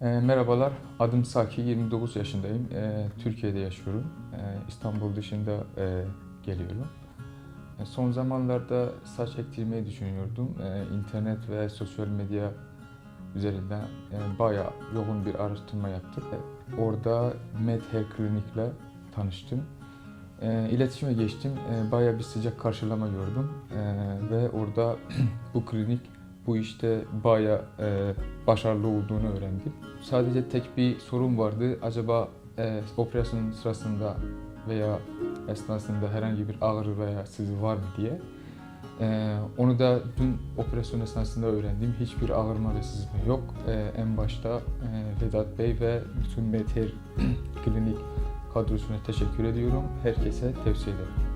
merhabalar, adım Saki, 29 yaşındayım. Ee, Türkiye'de yaşıyorum. Ee, İstanbul dışında e, geliyorum. E, son zamanlarda saç ektirmeyi düşünüyordum. Ee, internet ve sosyal medya üzerinden e, bayağı yoğun bir araştırma yaptık. E, orada MedHair Klinik'le tanıştım. E, iletişime geçtim. E, bayağı bir sıcak karşılama gördüm. E, ve orada bu klinik bu işte bayağı e, başarılı olduğunu öğrendim. Sadece tek bir sorun vardı. Acaba e, operasyon sırasında veya esnasında herhangi bir ağrı veya sızı var mı diye. E, onu da dün operasyon esnasında öğrendim. Hiçbir ağrıma ve sızma yok. E, en başta e, Vedat Bey ve bütün Meter Klinik kadrosuna teşekkür ediyorum. Herkese tavsiye ederim.